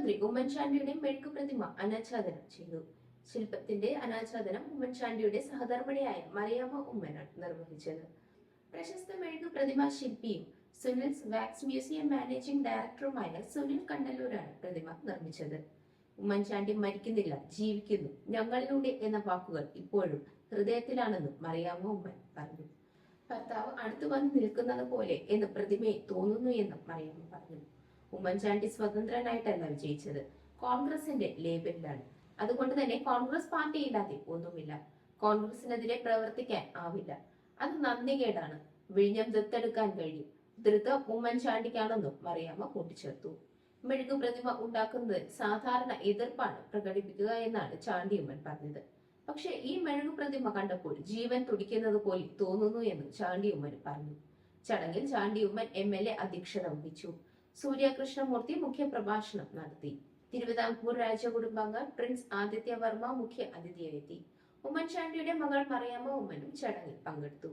മുഖ്യമന്ത്രി ഉമ്മൻചാണ്ടിയുടെ മെഴുക്ക് പ്രതിമ അനാച്ഛാദനം ചെയ്തു. ശില്പത്തിന്റെ അനാച്ഛാദനം ഉമ്മൻചാണ്ടിയുടെ സഹധർമ്മിണിയായ മറിയാമ്മ ഉമ്മനാണ് നിർവഹിച്ചത്. പ്രശസ്ത മെഴുകു പ്രതിമ ശില്പിയും സുനിൽ വാക്സ് മ്യൂസിയം മാനേജിംഗ് ഡയറക്ടറുമായ സുനിൽ കണ്ടല്ലൂരാണ് പ്രതിമ നിർമ്മിച്ചത്. ഉമ്മൻചാണ്ടി മരിക്കുന്നില്ല ജീവിക്കുന്നു. ഞങ്ങളിലൂടെ എന്ന വാക്കുകൾ ഇപ്പോഴും ഹൃദയത്തിലാണെന്നും മറിയാമ്മ ഉമ്മൻ പറഞ്ഞു. ഭർത്താവ് അടുത്തു വന്ന് നിൽക്കുന്നത് പോലെ എന്ന് പ്രതിമയെ തോന്നുന്നു എന്നും മറിയാമ്മ പറഞ്ഞു. ഉമ്മൻചാണ്ടി സ്വതന്ത്രനായിട്ടല്ല വിജയിച്ചത്. കോൺഗ്രസിന്റെ ലേബലിലാണ്. അതുകൊണ്ട് തന്നെ കോൺഗ്രസ് പാർട്ടി ഇല്ലാതെ ഒന്നുമില്ല. കോൺഗ്രസിനെതിരെ പ്രവർത്തിക്കാൻ ആവില്ല. അത് നന്ദികേടാണ്. വിഴിഞ്ഞം ദത്തെടുക്കാൻ കഴിയും. ധൃതം ഉമ്മൻചാണ്ടിക്കാണെന്നും മറിയാമ്മ കൂട്ടിച്ചേർത്തു. മെഴുകു പ്രതിമ ഉണ്ടാക്കുന്നത് സാധാരണ എതിർപ്പാണ് പ്രകടിപ്പിക്കുക എന്നാണ് ചാണ്ടിയമ്മൻ പറഞ്ഞത്. പക്ഷെ ഈ മെഴുകു പ്രതിമ കണ്ടപ്പോൾ ജീവൻ തുടിക്കുന്നത് പോലെ തോന്നുന്നു എന്ന് ചാണ്ടിയുമ്മൻ പറഞ്ഞു. ചടങ്ങിൽ ചാണ്ടിയുമ്മൻ എം എൽ എ അധ്യക്ഷത വഹിച്ചു. സൂര്യകൃഷ്ണമൂർത്തി മുഖ്യപ്രഭാഷണം നടത്തി. തിരുവിതാംകൂർ രാജകുടുംബാംഗം പ്രിൻസ് ആദിത്യവർമ്മ മുഖ്യ അതിഥിയായെത്തി ഉമ്മൻചാണ്ടിയുടെ മകൾ മറിയാമ്മ ഉമ്മനും ചടങ്ങിൽ പങ്കെടുത്തു.